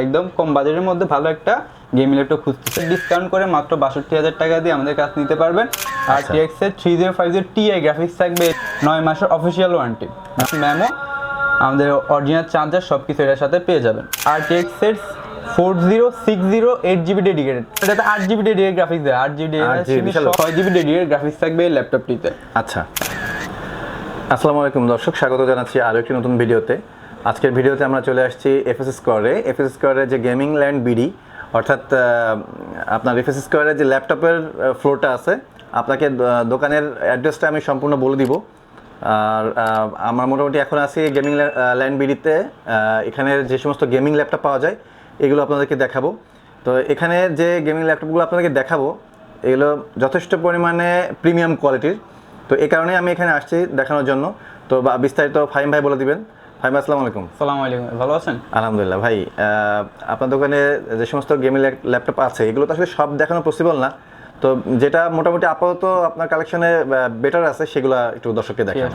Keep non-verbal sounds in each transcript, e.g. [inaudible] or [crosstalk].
একদম কম বাজেটের মধ্যে ভালো একটা গেমিং ল্যাপটপ খুঁজতেছে। ডিসকাউন্ট করে মাত্র বাষট্টি হাজার টাকা দিয়ে আমাদের কাছে নিতে পারবেন। আর টিএক্স এর three zero five zero Ti graphics থাকবে নয় মাসের অফিসিয়াল ওয়ারেন্টি ম্যামো আমাদের অরিজিনাল চার্জার সব কিছু এটার সাথে পেয়ে যাবেন। আর টিএক্স এর four zero six zero eight GB dedicated এটাতে আট জিবি ডেডিকেট গ্রাফিক্স দেয়। আট জিবি 8 GB বিশাল। ছয় জিবি ডেডিকেট গ্রাফিক্স থাকবে এই ল্যাপটপটিতে আচ্ছা। আসসালামু আলাইকুম দর্শক স্বাগত জানাচ্ছি আরও একটি নতুন ভিডিওতে আজকের ভিডিওতে আমরা চলে আসছি এফএস স্কোয়ারে এফএস স্কোয়ারে যে গেমিং ল্যান্ড বিডি অর্থাৎ আপনার এফএস স্কোয়ারে যে ল্যাপটপের ফ্লোরটা আছে, আপনাকে দোকানের অ্যাড্রেসটা আমি সম্পূর্ণ বলে দিব। আর আমার মোটামুটি এখন আছি গেমিং ল্যান্ড বিডিতে এখানে যে সমস্ত গেমিং ল্যাপটপ পাওয়া যায়, এগুলো আপনাদেরকে দেখাবো। তো এখানে যে গেমিং ল্যাপটপগুলো আপনাদেরকে দেখাবো, এগুলো যথেষ্ট পরিমাণে প্রিমিয়াম কোয়ালিটির তো এই কারণে আমি এখানে আসছি দেখানোর জন্য। তো বিস্তারিত ফাইম ভাই বলে দিবেন। ভাই, আসসালামু আলাইকুম। সালাম আলাইকুম ভালো আছেন? আলহামদুলিল্লাহ ভাই আপনার দোকানে যে সমস্ত গেমিং ল্যাপটপ আছে এগুলো তো আসলে সব দেখানো পসিবল না। তো যেটা মোটামুটি আপাতত আপনার কালেকশনে বেটার আছে সেগুলো একটু দর্শককে দেখান।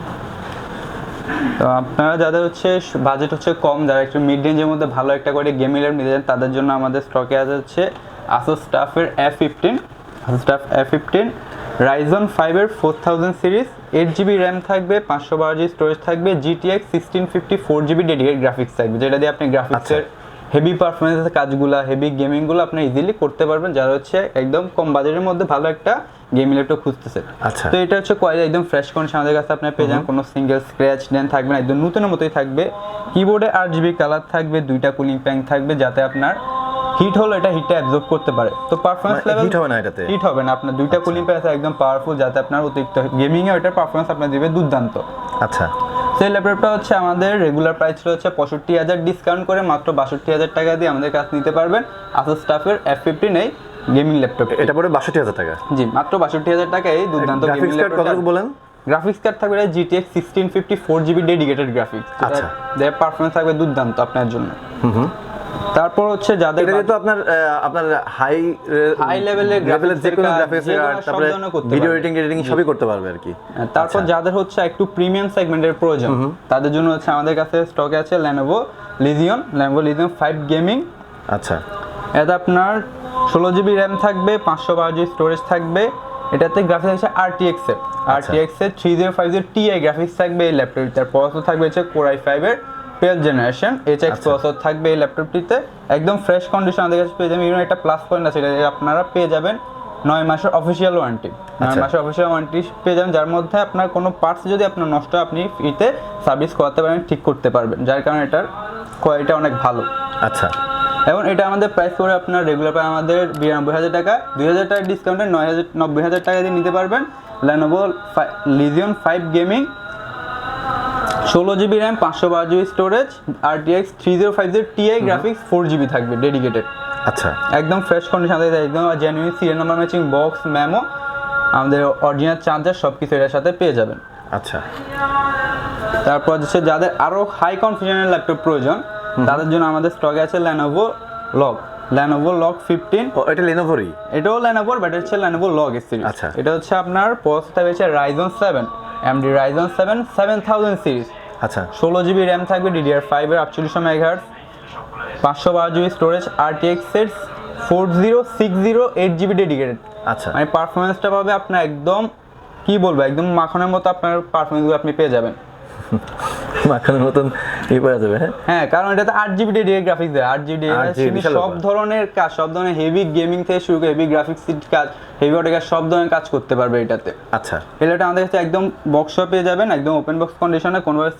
তো আপনারা যাদের হচ্ছে বাজেট হচ্ছে কম যারা একটু মিড রেঞ্জের মধ্যে ভালো একটা করে গেমিং ল্যাপ নিতে চান তাদের জন্য আমাদের স্টকে আছে হচ্ছে আসোস স্টাফের F fifteen Asus TUF F fifteen Ryzen ফাইভের four thousand series eight GB RAM থাকবে পাঁচশো বারো জিবি স্টোরেজ থাকবে GTX sixteen fifty four GB dedicate graphics থাকবে যেটা দিয়ে আপনি গ্রাফিক্সের হেভি পারফরমেন্সের কাজগুলো হেভি গেমিংগুলো আপনি ইজিলি করতে পারবেন যারা হচ্ছে একদম কম বাজেটের মধ্যে ভালো একটা গেমিং ল্যাপটপ খুঁজতেছে আচ্ছা। তো এটা হচ্ছে কোয়ালিটি একদম ফ্রেশ কন্ডিশন আমাদের কাছে আপনি পেয়ে যান কোনো সিঙ্গেল স্ক্র্যাচ দেন থাকবে না একদম নতুনের মতোই থাকবে। কিবোর্ডে আট জিবি কালার থাকবে দুইটা কুলিং প্যাং থাকবে যাতে আপনার হিট হলো এটা হিটটা অ্যাবজর্ব করতে পারে। তো পারফরমেন্স মানে লেভেল heat হবে না এটাতে? হিট হবে না। আপনার দুইটা কুলিং প্যাং আছে একদম পাওয়ারফুল যাতে আপনার অতিরিক্ত গেমিং এ ওটার পারফরমেন্স আপনার দিবে দুর্দান্ত। আচ্ছা। সেই ল্যাপটপটা হচ্ছে আমাদের রেগুলার প্রাইস ছিল হচ্ছে পঁয়ষট্টি হাজার। ডিসকাউন্ট করে মাত্র বাষট্টি হাজার টাকা দিয়ে আমাদের কাছে নিতে পারবেন। আসল স্টাফের এফ ফিফটিন এই গেমিং ল্যাপটপ এটা পড়ে বাষট্টি হাজার টাকা? জি মাত্র বাষট্টি হাজার টাকা এই দুর্দান্ত গেমিং ল্যাপটপ বলেন? গ্রাফিক্স কার্ড থাকবে GTX sixteen fifty four GB dedicated graphics আচ্ছা। যার পারফরমেন্স থাকবে দুর্দান্ত আপনার জন্য। হুম হুম। তারপর হচ্ছে যাদের এটা তো আপনার আপনার হাই এর লেভেলের যে কোনো গ্রাফিক্স যে কোনো সব তারপরে ভিডিও এডিটিং এডিটিং সবই করতে পারবে আর কি। তারপর যাদের হচ্ছে একটু প্রিমিয়াম সেগমেন্টের প্রয়োজন তাদের জন্য হচ্ছে আমাদের কাছে স্টকে আছে Lenovo Legion Lenovo Legion five gaming আচ্ছা। এটা আপনার ষোলো জিবি র্যাম থাকবে পাঁচশো বারো জিবি স্টোরেজ থাকবে। এটাতে গ্রাফিক্স আছে আরটিএক্স এর। আরটিএক্স এর three zero five zero Ti graphics থাকবে এই ল্যাপটপটার প্রসেসর থাকবে হচ্ছে কোরাই ফাইভের twelve generation H X processor থাকবে এই ল্যাপটপটিতে একদম ফ্রেশ কন্ডিশন আমাদের কাছে পেয়ে যাবেন। ইভেন একটা প্লাস পয়েন্ট আছে আপনারা পেয়ে যাবেন নয় মাসের অফিসিয়াল ওয়ারেন্টি নয় আচ্ছা। মাসের অফিসিয়াল ওয়ারেন্টি পেয়ে যাবেন যার মধ্যে আপনার কোনো পার্টস যদি আপনার নষ্ট হয় আপনি ফ্রিতে সার্ভিস করাতে পারেন ঠিক করতে পারবেন। যার কারণে এটার কোয়ালিটি অনেক ভালো। আচ্ছা। এবং এটা আমাদের প্রাইস করে আপনার রেগুলার প্রাইস আমাদের বিরানব্বই হাজার টাকা। দুই হাজার টাকা ডিসকাউন্টে নয় হাজার নব্বই হাজার টাকা দিয়ে নিতে পারবেন। ল্যানোভো লিজিয়ন ফাইভ গেমিং ষোলো জিবি র্যাম পাঁচশো বারো GB storage R TX three zero five zero Ti graphics four GB থাকবে ডেডিকেটেড আচ্ছা। একদম ফ্রেশ কন্ডিশন থাকবে একদম genuine serial number matching box memo আমাদের অরিজিনাল চার্জার সব কিছু এটার সাথে পেয়ে যাবেন। আচ্ছা। তারপর হচ্ছে যাদের আরও হাই কনফিডেন্সের ল্যাপটপ প্রয়োজন তাদের জন্য আমাদের স্টকে আছে Lenovo LOQ Lenovo LOQ fifteen এটা লেনোভোরই এটাও ল্যানোভোর বাট হচ্ছে ল্যানোভো লগ সিরিজ আচ্ছা। এটা হচ্ছে আপনার প্রসেসর হচ্ছে Ryzen seven AMD Ryzen seven seven thousand series আচ্ছা। ষোলো জিবি র্যাম থাকবে ডিডিআর ফাইভের আটচল্লিশশো মেঘার্স পাঁচশো বারো জিবি স্টোরেজ আরটিএক্স এর four zero six zero eight GB dedicated আচ্ছা। মানে পারফরমেন্সটা পাবে আপনার একদম কি বলব একদম মাখনের মতো আপনার পারফরমেন্সগুলো আপনি পেয়ে যাবেন। [laughs] [laughs] মাখানোর মতন ই করা যাবে হ্যাঁ? হ্যাঁ কারণ এটাতে আট জিবি ডেডিকেট গ্রাফিক্স দেয়। আট জিবি 8GB সব ধরনের কাজ সব ধরনের হেভি গেমিং থেকে শুরু করে হেভি গ্রাফিক্স কাজ হেভি অটোকার সব ধরনের কাজ করতে পারবে এটাতে। আচ্ছা। এলাটা আমাদের কাছে একদম বক্স পেয়ে যাবেন একদম ওপেন বক্স কন্ডিশনে কোনোভাবে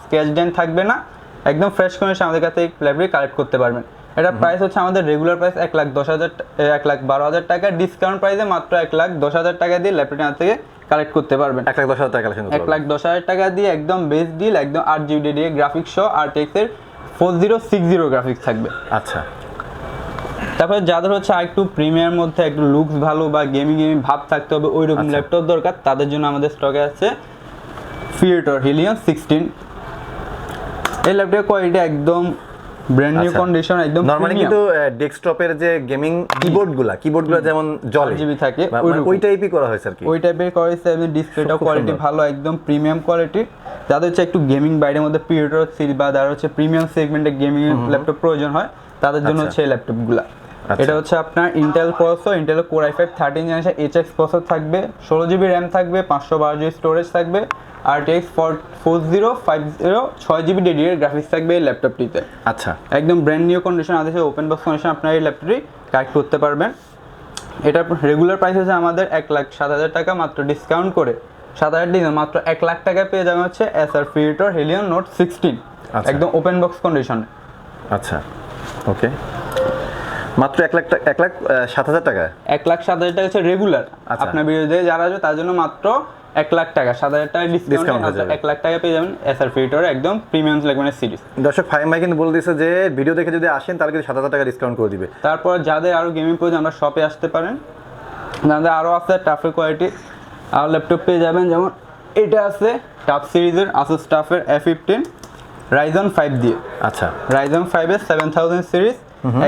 স্কেচ ডেন থাকবে না। একদম ফ্রেশ কন্ডিশন আমাদের কাছে লাইব্রেরি কালেক্ট করতে পারবেন। এটা প্রাইস হচ্ছে আমাদের রেগুলার প্রাইস এক লাখ দশ হাজার এক লাখ বারো হাজার টাকা ডিসকাউন্ট প্রাইসে মাত্র এক লাখ দশ হাজার টাকা দিয়ে ল্যাপটপটি থেকে কালেক্ট করতে পারবেন। এক লাখ দশ হাজার টাকা এক লাখ দশ হাজার টাকা দিয়ে একদম বেস্ট ডিল একদম আট জিবি ডেডিয়ে গ্রাফিক্স সহ আর টেক্সের four zero six zero graphics থাকবে। আচ্ছা। তারপরে যাদের হচ্ছে একটু প্রিমিয়ার মধ্যে একটু লুকস ভালো বা গেমিং গেমিং ভাব থাকতে হবে ওই রকম আচ্ছা। ল্যাপটপ দরকার। তাদের জন্য আমাদের স্টকে আছে ফিয়েটর হিলিয়ন সিক্সটিন এই ল্যাপটপের কোয়ালিটি একদম ব্র্যান্ড নিউ। কন্ডিশন একদম নরমালি কিন্তু ডেস্কটপের যে গেমিং কিবোর্ড কিবোর্ডগুলো কিবোর্ডগুলা যেমন জলে জিবি থাকে, মানে। ওই টাইপই করা হয়েছে আর কি ওই টাইপের করা হয়েছে এবং ডিসপ্লেটাও কোয়ালিটি ভালো একদম প্রিমিয়াম কোয়ালিটি যাদের হচ্ছে একটু গেমিং বাইরের মধ্যে পিরিয়ড সিলভার বা যারা হচ্ছে প্রিমিয়াম সেগমেন্টে গেমিং ল্যাপটপ প্রয়োজন হয় তাদের জন্য আচ্ছা। হচ্ছে এই ল্যাপটপগুলো। এটা হচ্ছে আপনার Intel processor Intel Core I five thirteen generation H X processor থাকবে ষোলো জিবি র্যাম থাকবে পাঁচশো বারো জিবি স্টোরেজ থাকবে RTX four four zero five zero ছয় জিবি ডেডিকেট গ্রাফিক্স থাকবে এই ল্যাপটপটিতে আচ্ছা। একদম ব্র্যান্ড নিউ কন্ডিশন আছে ওপেন বক্স কন্ডিশন আপনার এই ল্যাপটপটি কালেক্ট করতে পারবেন। এটার রেগুলার প্রাইস হচ্ছে আমাদের এক লাখ সাত হাজার টাকা মাত্র ডিসকাউন্ট করে সাত হাজার ডিসকাউন্ট মাত্র এক লাখ টাকা পেয়ে যাবে হচ্ছে এস আর ফিউটার হেলিয়ন নোট সিক্সটিন আচ্ছা। একদম ওপেন বক্স কন্ডিশনে আচ্ছা। ওকে মাত্র এক লাখ এক লাখ সাত হাজার টাকা? এক লাখ সাত হাজার টাকা হচ্ছে রেগুলার আচ্ছা। আপনার বিরুদ্ধে যারা আসবে তার জন্য মাত্র এক লাখ টাকা। সাত হাজার টাকা ডিসকাউন্ট। এক লাখ টাকা পেয়ে যাবেন এস আর ফিউটার একদম প্রিমিয়াম লেগমেন্টের সিরিজ দর্শক ফাইম ভাই কিন্তু বলে দিয়েছে যে ভিডিও দেখে যদি আসেন তাহলে কিন্তু সাত হাজার টাকা ডিসকাউন্ট করে দিবে। তারপর যাদের আরও গেমিং প্রয়োজন আমরা শপে আসতে পারেন। যাদের আরও আছে টাফের কোয়ালিটি আর ল্যাপটপ পেয়ে যাবেন। যেমন এটা আছে টাফ সিরিজের আসুস টাফের এ ফিফটিন রাইজন ফাইভ দিয়ে। আচ্ছা। রাইজন ফাইভের সেভেন থাউজেন্ড সিরিজ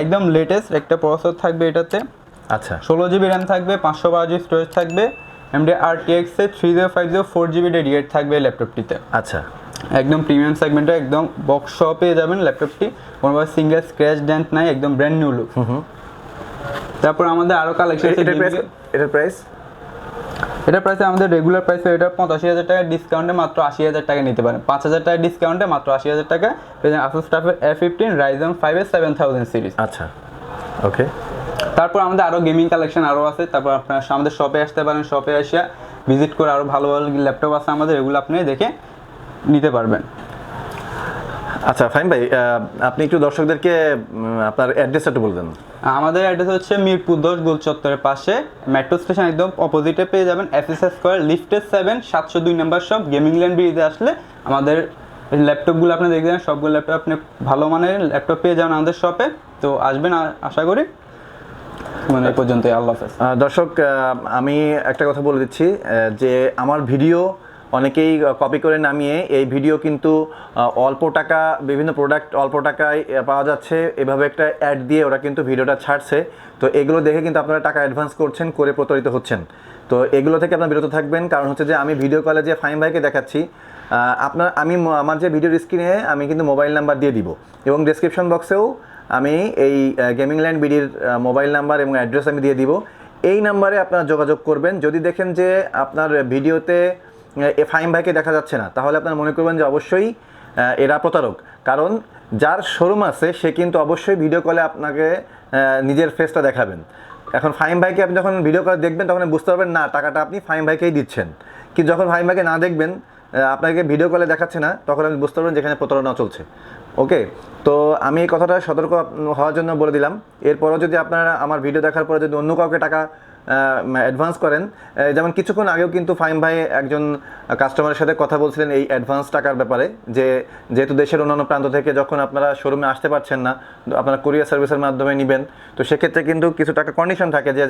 একদম লেটেস্ট একটা প্রসেসর থাকবে এটাতে। আচ্ছা। ষোলো জিবি র্যাম থাকবে পাঁচশো বারো জিবি স্টোরেজ থাকবে এমডি আর টিএক্সে three zero five zero four GB dedicate থাকবে ল্যাপটপটিতে আচ্ছা। একদম প্রিমিয়াম সেগমেন্টে একদম বক্স সহ পেয়ে যাবেন ল্যাপটপটি কোনোভাবে সিঙ্গেল স্ক্র্যাচ ডেন্ট নাই একদম ব্র্যান্ড নিউ লুক তারপর আমাদের আরও কালেকশন এটার প্রাইস এটা প্রাইসে আমাদের রেগুলার প্রাইসে এটা পঁচাশি হাজার টাকা ডিসকাউন্টে মাত্র আশি হাজার টাকা নিতে পারেন। পাঁচ হাজার টাকা ডিসকাউন্টে মাত্র আশি হাজার টাকা। আসুস স্টাফের এ ফিফটিন রাইজন ফাইভ এর সেভেন থাউজেন্ড সিরিজ আচ্ছা ওকে তারপর আমাদের আরও গেমিং কালেকশন আরও আছে। তারপর আপনার আমাদের শপে আসতে পারেন শপে আসিয়া ভিজিট করে আরও ভালো ভালো ল্যাপটপ আছে আমাদের এগুলো আপনি দেখে নিতে পারবেন। আচ্ছা ফাইম ভাই আপনি একটু দর্শকদেরকে আপনার অ্যাড্রেসটা একটু বলবেন আমাদের অ্যাড্রেস হচ্ছে মিরপুর দশ গোল চত্বরের পাশে। মেট্রো স্টেশন একদম অপোজিটে পেয়ে যাবেন এস এস স্কোয়ার লিফটের সেভেন সাতশো দুই নাম্বার শপ গেমিং ল্যান্ড বিরিতে আসলে আমাদের ল্যাপটপগুলো আপনি দেখে দেখবেন সবগুলো ল্যাপটপ আপনি ভালো মানের ল্যাপটপ পেয়ে যাবেন আমাদের শপে তো আসবেন আশা করি। মানে এই পর্যন্তই আল্লাহ হাফেজ। দর্শক আমি একটা কথা বলে দিচ্ছি যে আমার ভিডিও অনেকেই কপি করে নামিয়ে এই ভিডিও কিন্তু অল্প টাকা, বিভিন্ন প্রোডাক্ট অল্প টাকায় পাওয়া যাচ্ছে। এভাবে একটা অ্যাড দিয়ে ওরা কিন্তু ভিডিওটা ছাড়ছে। তো এগুলো দেখে কিন্তু আপনারা টাকা অ্যাডভান্স করছেন, করে প্রতারিত হচ্ছেন। তো এগুলো থেকে আপনারা বিরত থাকবেন। কারণ হচ্ছে যে, আমি ভিডিও কলে যে ফাইম ভাইকে দেখাচ্ছি আপনার, আমি আমার যে ভিডিও স্ক্রিনে আমি কিন্তু মোবাইল নাম্বার দিয়ে দিব। এবং ডেসক্রিপশন বক্সেও আমি এই গেমিং ল্যান্ড বিডির মোবাইল নাম্বার এবং অ্যাড্রেস আমি দিয়ে দিব। এই নাম্বারে আপনারা যোগাযোগ করবেন। যদি দেখেন যে আপনার ভিডিওতে এ ফাইম ভাইকে দেখা যাচ্ছে না। তাহলে আপনারা মনে করবেন যে অবশ্যই এরা প্রতারক। কারণ যার শোরুম আছে, সে কিন্তু অবশ্যই ভিডিও কলে আপনাকে নিজের ফেসটা দেখাবেন। এখন ফাইম ভাইকে আপনি যখন ভিডিও কলে দেখবেন, তখন বুঝতে পারবেন, না, টাকাটা আপনি ফাইম ভাইকেই দিচ্ছেন। কিন্তু যখন ফাইম ভাইকে না দেখবেন আপনাকে ভিডিও কলে দেখাচ্ছে না, তখন আপনি বুঝতে পারবেন যেখানে প্রতারণা চলছে। ওকে তো আমি এই কথাটা সতর্ক হওয়ার জন্য বলে দিলাম। এরপরও যদি আপনারা আমার ভিডিও দেখার পরে যদি অন্য কাউকে টাকা অ্যাডভান্স করেন। যেমন কিছুক্ষণ আগেও কিন্তু ফাইম ভাই একজন কাস্টমারের সাথে কথা বলছিলেন এই অ্যাডভান্স টাকার ব্যাপারে, যে যেহেতু দেশের অন্যান্য প্রান্ত থেকে যখন আপনারা শোরুমে আসতে পারছেন না, আপনারা কুরিয়ার সার্ভিসের মাধ্যমে নেবেন, তো সেক্ষেত্রে কিন্তু কিছু টাকা কন্ডিশন থাকে যে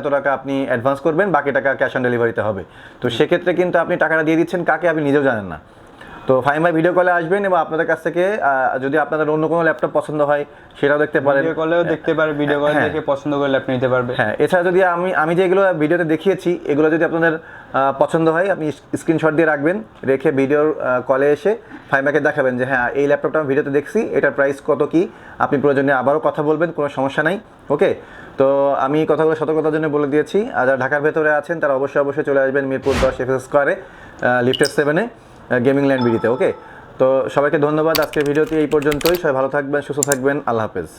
এত টাকা আপনি অ্যাডভান্স করবেন, বাকি টাকা ক্যাশ অন ডেলিভারিতে হবে। তো সেক্ষেত্রে কিন্তু আপনি টাকাটা দিয়ে দিচ্ছেন, কাকে আপনি নিজেও জানেন না। তো ফাইম ভাই ভিডিও কলে আসবেন এবং আপনাদের কাছ থেকে যদি আপনাদের অন্য কোনো ল্যাপটপ পছন্দ হয় সেটাও দেখতে পারেন। ভিডিও কলেও দেখতে পারবে ভিডিও কল। দেখে পছন্দ করে আপনি নিতে পারবে। হ্যাঁ এছাড়া যদি আমি আমি যেগুলো ভিডিওতে দেখিয়েছি এগুলো যদি আপনাদের পছন্দ হয় আপনি স্ক্রিনশট দিয়ে রাখবেন রেখে ভিডিওর কলে এসে ফাইমাকে দেখাবেন যে হ্যাঁ এই ল্যাপটপটা আমি ভিডিওতে দেখছি এটার প্রাইস কত কি? আপনি প্রয়োজনে আবারও কথা বলবেন কোনো সমস্যা নাই ওকে তো আমি কথাগুলো সতর্কতার জন্য বলে দিয়েছি। আর যারা ঢাকার ভেতরে আছেন তারা অবশ্যই অবশ্যই চলে আসবেন মিরপুর দশ এফ স্কোয়ারে লিফটের সেভেনে গেমিং ল্যান্ড বিডিতে ওকে তো সবাইকে ধন্যবাদ আজকের ভিডিওটি এই পর্যন্তই। সবাই ভালো থাকবেন, সুস্থ থাকবেন। আল্লাহ হাফেজ।